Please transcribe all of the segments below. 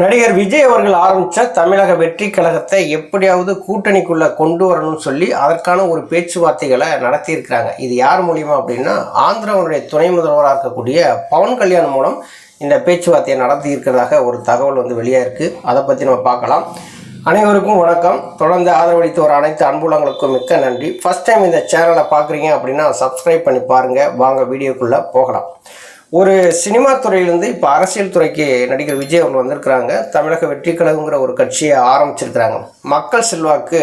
நடிகர் விஜய் அவர்கள் ஆரம்பித்த தமிழக வெற்றி கழகத்தை எப்படியாவது கூட்டணிக்குள்ளே கொண்டு வரணும்னு சொல்லி அதற்கான ஒரு பேச்சுவார்த்தைகளை நடத்தியிருக்கிறாங்க. இது யார் மூலியமா அப்படின்னா ஆந்திராவுடைய துணை முதல்வராக இருக்கக்கூடிய பவன் கல்யாண் மூலம் இந்த பேச்சுவார்த்தையை நடத்தி இருக்கிறதாக ஒரு தகவல் வந்து வெளியாக இருக்குது அதை பற்றி நம்ம பார்க்கலாம். அனைவருக்கும் வணக்கம். தொடர்ந்து ஆதரவளித்து வர அனைத்து அன்புலங்களுக்கும் மிக்க நன்றி. ஃபஸ்ட் டைம் இந்த சேனலை பார்க்குறீங்க அப்படின்னா சப்ஸ்கிரைப் பண்ணி பாருங்கள் வாங்க வீடியோக்குள்ளே போகலாம். ஒரு சினிமா துறையிலேருந்து இப்போ அரசியல் துறைக்கு நடிகர் விஜய் அவர்கள் வந்திருக்கிறாங்க. தமிழக வெற்றி கழகங்கிற ஒரு கட்சியை ஆரம்பிச்சிருக்கிறாங்க. மக்கள் செல்வாக்கு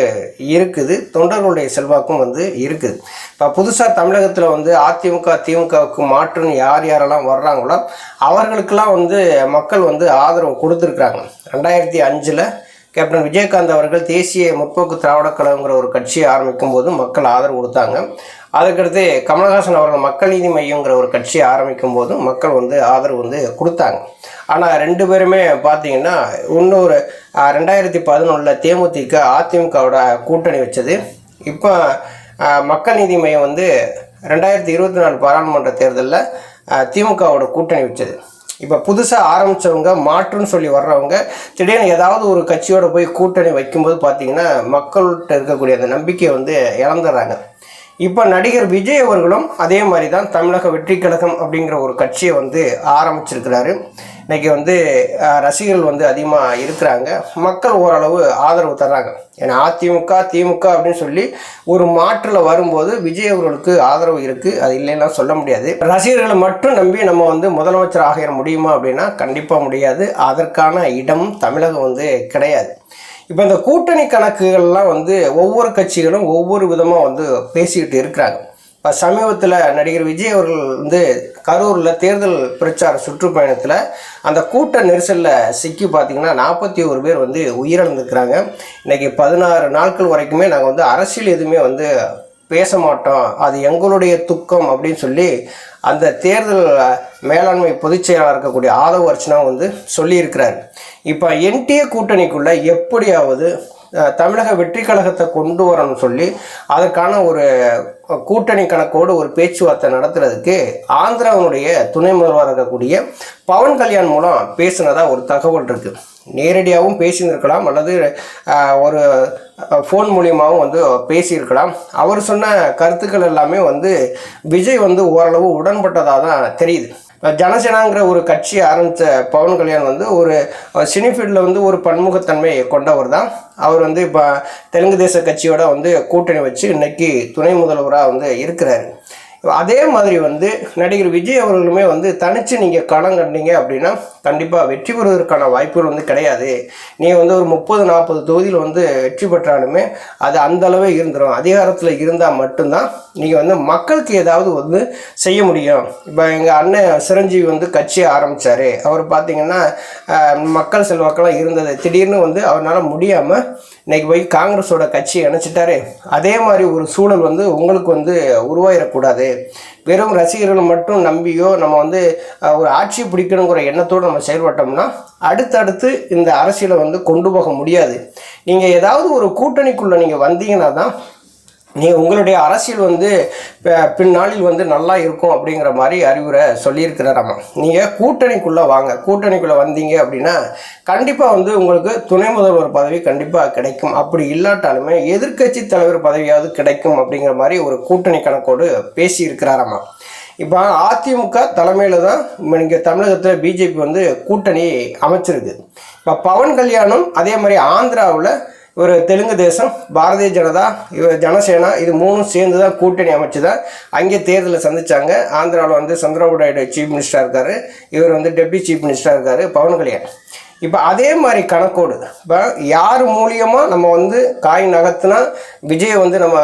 இருக்குது. தொண்டர்களுடைய செல்வாக்கும் வந்து இருக்குது. இப்போ புதுசாக தமிழகத்தில் வந்து அதிமுக திமுகவுக்கு மாற்றுன்னு யார் யாரெல்லாம் வர்றாங்களோ அவர்களுக்கெல்லாம் வந்து மக்கள் வந்து ஆதரவு கொடுத்துருக்குறாங்க. ரெண்டாயிரத்தி அஞ்சில் கேப்டன் விஜயகாந்த் அவர்கள் தேசிய முற்போக்கு திராவிட கழகங்கிற ஒரு கட்சியை ஆரம்பிக்கும் போது மக்கள் ஆதரவு கொடுத்தாங்க. அதுக்கடுத்து கமல்ஹாசன் அவர்கள் மக்கள் நீதி மையங்கிற ஒரு கட்சியை ஆரம்பிக்கும் போதும் மக்கள் வந்து ஆதரவு வந்து கொடுத்தாங்க. ஆனால் ரெண்டு பேருமே பார்த்தீங்கன்னா இன்னொரு ரெண்டாயிரத்தி பதினொன்றில் தேமுதிக அதிமுகவோட கூட்டணி வச்சது. இப்போ மக்கள் நீதி மையம் வந்து ரெண்டாயிரத்தி இருபத்தி நாலு பாராளுமன்ற தேர்தலில் திமுகவோட கூட்டணி வச்சது. இப்போ புதுசாக ஆரம்பித்தவங்க மாற்றுன்னு சொல்லி வர்றவங்க திடீர்னு ஏதாவது ஒரு கட்சியோட போய் கூட்டணி வைக்கும்போது பார்த்தீங்கன்னா மக்கள்கிட்ட இருக்கக்கூடிய அந்த நம்பிக்கையை வந்து இழந்துடுறாங்க. இப்போ நடிகர் விஜய் அவர்களும் அதே மாதிரி தான் தமிழக வெற்றி கழகம் அப்படிங்கிற ஒரு கட்சியை வந்து ஆரம்பிச்சிருக்கிறாரு. இன்னைக்கு வந்து ரசிகர்கள் வந்து அதிகமாக இருக்கிறாங்க. மக்கள் ஓரளவு ஆதரவு தர்றாங்க. ஏன்னா அதிமுக திமுக அப்படின்னு சொல்லி ஒரு மாற்றில் வரும்போது விஜய் அவர்களுக்கு ஆதரவு இருக்குது அது இல்லைன்னா சொல்ல முடியாது. ரசிகர்களை மட்டும் நம்பி நம்ம வந்து முதலமைச்சர் ஆகிற முடியுமா அப்படின்னா கண்டிப்பாக முடியாது. அதற்கான இடம் தமிழகம் வந்து கிடையாது. இப்போ இந்த கூட்டணி கணக்குகள்லாம் வந்து ஒவ்வொரு கட்சிகளும் ஒவ்வொரு விதமாக வந்து பேசிக்கிட்டு இருக்கிறாங்க. இப்போ சமீபத்தில் நடிகர் விஜய் அவர்கள் வந்து கரூரில் தேர்தல் பிரச்சார சுற்றுப்பயணத்தில் அந்த கூட்ட நெரிசலில் சிக்கி பார்த்திங்கன்னா நாற்பத்தி ஒரு பேர் வந்து உயிரிழந்திருக்கிறாங்க. இன்றைக்கி பதினாறு நாட்கள் வரைக்குமே நாங்கள் வந்து அரசியல் எதுவுமே வந்து பேச மாட்டோம் அது எங்களுடைய துக்கம் அப்படின்னு சொல்லி அந்த தேர்தல் மேலாண்மை பொதுச் செயலாளர் இருக்கக்கூடிய ஆதவ அர்ச்சனா வந்து சொல்லியிருக்கிறார். இப்போ என்டிஏ கூட்டணிக்குள்ளே எப்படியாவது தமிழக வெற்றி கழகத்தை கொண்டு வரணும்னு சொல்லி அதற்கான ஒரு கூட்டணி கணக்கோடு ஒரு பேச்சுவார்த்தை நடத்துறதுக்கு ஆந்திராவினுடைய துணை முதல்வராக இருக்கக்கூடிய பவன் கல்யாண் மூலம் பேசுனதாக ஒரு தகவல் இருக்குது நேரடியாகவும் பேசியிருக்கலாம் அல்லது ஒரு ஃபோன் மூலியமாகவும் வந்து பேசியிருக்கலாம். அவர் சொன்ன கருத்துக்கள் எல்லாமே வந்து விஜய் வந்து ஓரளவு உடன்பட்டதாக தான் தெரியுது. ஜனசேனாங்கிற ஒரு கட்சி ஆரம்பித்த பவன் கல்யாண் வந்து ஒரு சினிஃபீல்டில் வந்து ஒரு பன்முகத்தன்மை கொண்டவர் தான் அவர் வந்து இப்போ தெலுங்கு தேச கட்சியோட வந்து கூட்டணி வச்சு இன்னைக்கு துணை முதல்வராக வந்து இருக்கிறாரு. அதே மாதிரி வந்து நடிகர் விஜய் அவர்களுமே வந்து தனித்து நீங்கள் களம் கண்டீங்க அப்படின்னா கண்டிப்பாக வெற்றி பெறுவதற்கான வாய்ப்புகள் வந்து கிடையாது. நீங்கள் வந்து ஒரு முப்பது நாற்பது தொகுதியில் வந்து வெற்றி பெற்றாலுமே அது அந்தளவே இருந்துடும் அதிகாரத்தில் இருந்தால் மட்டும்தான் நீங்கள் வந்து மக்களுக்கு ஏதாவது வந்து செய்ய முடியும். இப்போ எங்கள் அண்ணன் சிரஞ்சீவி வந்து கட்சியை ஆரம்பித்தார் அவர் பார்த்திங்கன்னா மக்கள் செல்வாக்கெல்லாம் இருந்தது. திடீர்னு வந்து அவரால் முடியாமல் இன்றைக்கி போய் காங்கிரஸோட கட்சியை இணைச்சிட்டாரு. அதே மாதிரி ஒரு சூழல் வந்து உங்களுக்கு வந்து உருவாயிடக்கூடாது வெறும் ரசிகர்களை மட்டும் நம்பியோ நம்ம வந்து ஒரு ஆட்சி பிடிக்கணுங்கிற எண்ணத்தோடு நம்ம செயல்பட்டோம்னா அடுத்தடுத்து இந்த அரசியலை வந்து கொண்டு போக முடியாது. நீங்கள் ஏதாவது ஒரு கூட்டணிக்குள்ளே நீங்கள் வந்தீங்கன்னா தான் நீங்கள் உங்களுடைய அரசியல் வந்து பின்னாளில் வந்து நல்லா இருக்கும் அப்படிங்கிற மாதிரி அறிவுரை சொல்லியிருக்கிறாராமா நீங்கள் கூட்டணிக்குள்ளே வாங்க. கூட்டணிக்குள்ளே வந்தீங்க அப்படின்னா கண்டிப்பாக வந்து உங்களுக்கு துணை முதல்வர் பதவி கண்டிப்பாக கிடைக்கும். அப்படி இல்லாட்டாலுமே எதிர்க்கட்சி தலைவர் பதவியாவது கிடைக்கும் அப்படிங்கிற மாதிரி ஒரு கூட்டணி கணக்கோடு பேசியிருக்கிறாராமா இப்போ அதிமுக தலைமையில் தான் இங்கே தமிழகத்தில் பிஜேபி வந்து கூட்டணி அமைச்சிருக்கு. இப்போ பவன் கல்யாணம் அதே மாதிரி ஆந்திராவில் ஒரு தெலுங்கு தேசம் பாரதிய ஜனதா இவர் ஜனசேனா இது மூணும் சேர்ந்து தான் கூட்டணி அமைச்சு தான் அங்கே தேர்தலில் சந்திச்சாங்க. ஆந்திராவில் வந்து சந்திரபாபு நாயுடு சீஃப் மினிஸ்டராக இருக்கார். இவர் வந்து டெப்டி சீஃப் மினிஸ்டராக இருக்கார். பவன் கல்யாண். இப்போ அதே மாதிரி கணக்கோடு இப்போ யார் மூலியமாக நம்ம வந்து காய் நகர்த்தினா விஜயை வந்து நம்ம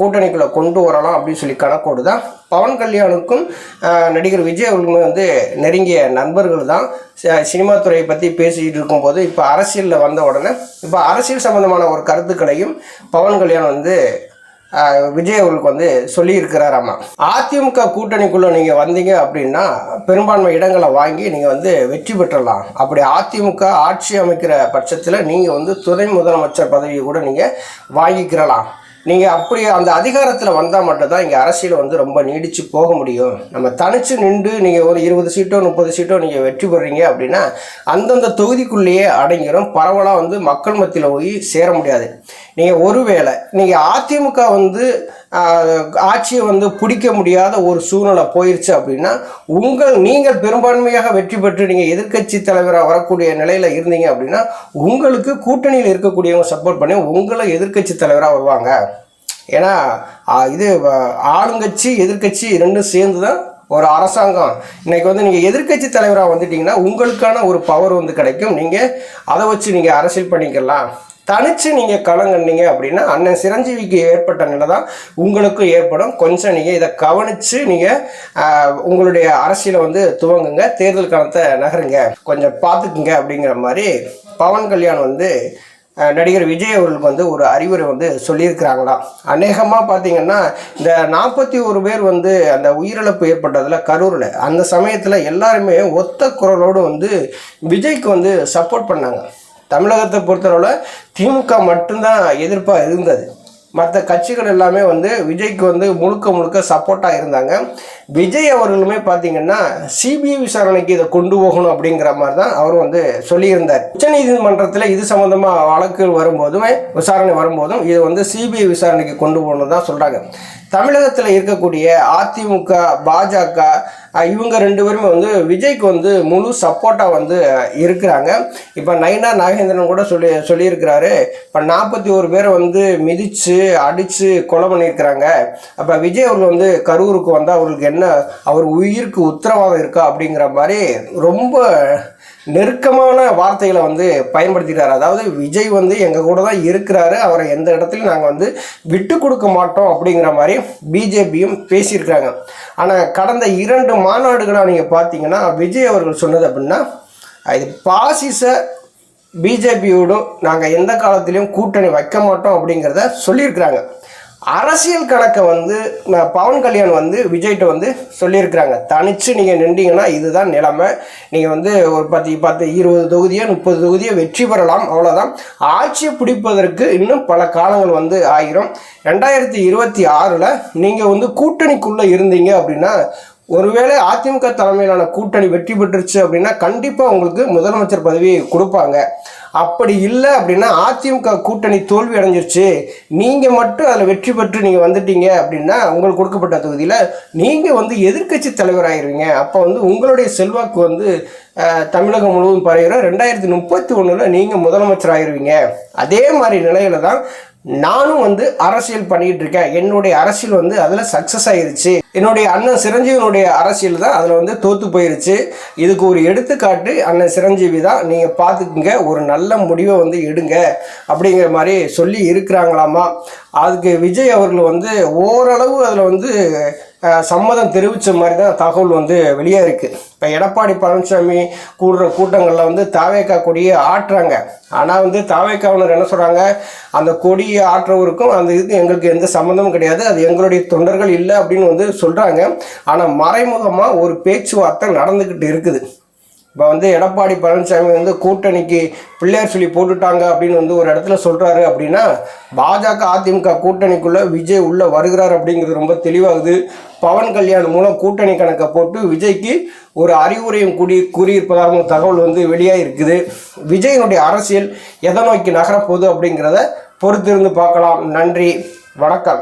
கூட்டணிக்குள்ளே கொண்டு வரலாம் அப்படின்னு சொல்லி கணக்கோடு தான். பவன் கல்யாணுக்கும் நடிகர் விஜய் அவர்களுமே வந்து நெருங்கிய நண்பர்கள் தான். சினிமா துறையை பற்றி பேசிக்கிட்டு இருக்கும்போது இப்போ அரசியலில் வந்த உடனே இப்போ அரசியல் சம்மந்தமான ஒரு கருத்துக்களையும் பவன் கல்யாண் வந்து விஜய் அவர்களுக்கு வந்து சொல்லியிருக்கிறாராமா அதிமுக கூட்டணிக்குள்ளே நீங்கள் வந்தீங்க அப்படின்னா பெரும்பான்மை இடங்களை வாங்கி நீங்கள் வந்து வெற்றி பெற்றலாம். அப்படி அதிமுக ஆட்சி அமைக்கிற பட்சத்தில் நீங்கள் வந்து துணை முதலமைச்சர் பதவியை கூட நீங்கள் வாங்கிக்கிறலாம். நீங்கள் அப்படி அந்த அதிகாரத்தில் வந்தால் மட்டும்தான் இங்கே அரசியல் வந்து ரொம்ப நீடித்து போக முடியும். நம்ம தனித்து நின்று நீங்கள் ஒரு இருபது சீட்டோ முப்பது சீட்டோ நீங்கள் வெற்றி பெறுறீங்க அப்படின்னா அந்தந்த தொகுதிக்குள்ளேயே அடங்கிடும் பரவலாக வந்து மக்கள் மத்தியில் போய் சேர முடியாது. நீங்கள் ஒருவேளை நீங்கள் அதிமுக வந்து ஆட்சியை வந்து பிடிக்க முடியாத ஒரு சூழ்நிலை போயிடுச்சு அப்படின்னா உங்கள் நீங்கள் பெரும்பான்மையாக வெற்றி பெற்று நீங்கள் எதிர்க்கட்சி தலைவராக வரக்கூடிய நிலையில் இருந்தீங்க அப்படின்னா உங்களுக்கு கூட்டணியில் இருக்கக்கூடியவங்க சப்போர்ட் பண்ணி உங்களை எதிர்க்கட்சி தலைவராக வருவாங்க. ஏன்னா இது வ- ஆளுங்கட்சி எதிர்க்கட்சி ரெண்டும் சேர்ந்து தான் ஒரு அரசாங்கம். இன்னைக்கு வந்து நீங்கள் எதிர்க்கட்சி தலைவராக வந்துட்டீங்கன்னா உங்களுக்கான ஒரு பவர் வந்து கிடைக்கும். நீங்கள் அதை வச்சு நீங்கள் அரசியல் பண்ணிக்கலாம். தனிச்சு நீங்கள் கலங்கன்னீங்க அப்படின்னா அண்ணன் சிரஞ்சீவிக்கு ஏற்பட்ட நிலை தான் உங்களுக்கும் ஏற்படும். கொஞ்சம் நீங்கள் இதை கவனித்து நீங்கள் உங்களுடைய அரசியலை வந்து துவங்குங்க. தேர்தல் காலத்தை நகருங்க. கொஞ்சம் பார்த்துக்குங்க அப்படிங்கிற மாதிரி பவன் கல்யாண் வந்து நடிகர் விஜய் அவர்களுக்கு வந்து ஒரு அறிவுரை வந்து சொல்லியிருக்கிறாங்களாம் அநேகமாக பார்த்தீங்கன்னா இந்த நாற்பத்தி ஒரு பேர் வந்து அந்த உயிரிழப்பு ஏற்பட்டதில் கரூரில் அந்த சமயத்தில் எல்லாருமே ஒத்த குரலோடு வந்து விஜய்க்கு வந்து சப்போர்ட் பண்ணாங்க. தமிழகத்தை பொறுத்தளவில் திமுக மட்டும்தான் எதிர்ப்பாக இருந்தது. மற்ற கட்சிகள் எல்லாமே வந்து விஜய்க்கு வந்து முழுக்க முழுக்க சப்போர்ட்டாக இருந்தாங்க. விஜய் அவர்களுமே பார்த்தீங்கன்னா சிபிஐ விசாரணைக்கு இதை கொண்டு போகணும் அப்படிங்கிற மாதிரி தான் அவர் வந்து சொல்லியிருந்தார். உச்சநீதிமன்றத்தில் இது சம்மந்தமாக வழக்குகள் வரும்போதுமே விசாரணை வரும்போதும் இதை வந்து சிபிஐ விசாரணைக்கு கொண்டு போகணும் தான் சொல்கிறாங்க தமிழகத்தில் இருக்கக்கூடிய அதிமுக பாஜக இவங்க ரெண்டு பேருமே வந்து விஜய்க்கு வந்து முழு சப்போர்ட்டாக வந்து இருக்கிறாங்க. இப்போ நயனா நாகேந்திரன் கூட சொல்லி சொல்லியிருக்கிறாரு. இப்போ நாற்பத்தி ஒரு பேரை வந்து மிதித்து அடித்து கொலை பண்ணியிருக்கிறாங்க. அப்போ விஜய் அவர்கள் வந்து கரூருக்கு வந்தால் அவருக்கு என்ன அவர் உயிருக்கு உத்தரவாதம் இருக்கா அப்படிங்கிற மாதிரி ரொம்ப நெருக்கமான வார்த்தைகளை வந்து பயன்படுத்திட்டார். அதாவது விஜய் வந்து எங்கள் கூட தான் இருக்கிறாரு. அவரை எந்த இடத்துலையும் நாங்கள் வந்து விட்டு கொடுக்க மாட்டோம் அப்படிங்கிற மாதிரி பிஜேபியும் பேசியிருக்காங்க ஆனால் கடந்த இரண்டு மாநாடுகளாக நீங்கள் பார்த்தீங்கன்னா விஜய் அவர்கள் சொன்னது அப்படின்னா இது பாசிச பிஜேபியோடும் நாங்கள் எந்த காலத்திலையும் கூட்டணி வைக்க மாட்டோம் அப்படிங்கிறத சொல்லியிருக்கிறாங்க. அரசியல் கணக்கை வந்து நான் பவன் கல்யாண் வந்து விஜய்கிட்ட வந்து சொல்லியிருக்கிறாங்க. தனிச்சு நீங்கள் நின்றீங்கன்னா இதுதான் நிலைமை. நீங்கள் வந்து ஒரு பத்து பத்து இருபது தொகுதியோ முப்பது தொகுதியோ வெற்றி பெறலாம். அவ்வளோதான் ஆட்சியை பிடிப்பதற்கு இன்னும் பல காலங்கள் வந்து ஆயிரும். ரெண்டாயிரத்தி இருபத்தி ஆறில் நீங்கள் வந்து கூட்டணிக்குள்ளே இருந்தீங்க அப்படின்னா ஒருவேளை அதிமுக தலைமையிலான கூட்டணி வெற்றி பெற்றுச்சு அப்படின்னா கண்டிப்பாக உங்களுக்கு முதலமைச்சர் பதவி கொடுப்பாங்க. அப்படி இல்லை அப்படின்னா அதிமுக கூட்டணி தோல்வி அடைஞ்சிருச்சு. நீங்கள் மட்டும் அதில் வெற்றி பெற்று நீங்கள் வந்துட்டீங்க அப்படின்னா உங்களுக்கு கொடுக்கப்பட்ட தொகுதியில் நீங்கள் வந்து எதிர்க்கட்சி தலைவராகிருவீங்க அப்போ வந்து உங்களுடைய செல்வாக்கு வந்து தமிழகம் முழுவதும் பரவிடும் ரெண்டாயிரத்தி முப்பத்தி ஒன்றில் நீங்கள் முதலமைச்சர் ஆயிருவீங்க அதே மாதிரி நிலையில தான் நானும் வந்து அரசியல் பண்ணிட்டு இருக்கேன் என்னுடைய அரசியல் வந்து அதில் சக்ஸஸ் ஆயிருச்சு. என்னுடைய அண்ணன் சிரஞ்சீவினுடைய அரசியல் தான் அதில் வந்து தோத்து போயிருச்சு. இதுக்கு ஒரு எடுத்துக்காட்டு அண்ணன் சிரஞ்சீவி தான் நீங்கள் பார்த்துக்குங்க ஒரு நல்ல முடிவை வந்து எடுங்க. அப்படிங்கிற மாதிரி சொல்லி இருக்கிறாங்களாமா. அதுக்கு விஜய் அவர்கள் வந்து ஓரளவு அதில் வந்து சம்மதம் தெரிவித்த மாதிரி தான் தகவல் வந்து வெளியே இருக்குது இப்போ எடப்பாடி பழனிசாமி கூடுற கூட்டங்களில் வந்து தாவேக்கா கொடியை ஆட்டுறாங்க. ஆனால் வந்து தாவேக்காவினர் என்ன சொல்கிறாங்க அந்த கொடியை ஆட்டுறவருக்கும் அந்த இது எங்களுக்கு எந்த சம்மந்தமும் கிடையாது. அது எங்களுடைய தொண்டர்கள் இல்லை அப்படின்னு வந்து சொல்கிறாங்க ஆனால் மறைமுகமாக ஒரு பேச்சுவார்த்தை நடந்துக்கிட்டு இருக்குது. இப்போ வந்து எடப்பாடி பழனிசாமி வந்து கூட்டணிக்கு பிள்ளையார் சொல்லி போட்டுட்டாங்க அப்படின்னு வந்து ஒரு இடத்துல சொல்கிறாரு அப்படின்னா பாஜக அதிமுக கூட்டணிக்குள்ளே விஜய் உள்ளே வருகிறார் அப்படிங்கிறது ரொம்ப தெளிவாகுது. பவன் கல்யாண் மூலம் கூட்டணி கணக்கை போட்டு விஜய்க்கு ஒரு அறிவுரையும் கூடி கூறியிருப்பதாகவும் தகவல் வந்து வெளியாக இருக்குது விஜயனுடைய அரசியல் எதை நோக்கி நகரப்போகுது அப்படிங்கிறத பொறுத்திருந்து பார்க்கலாம். நன்றி. வணக்கம்.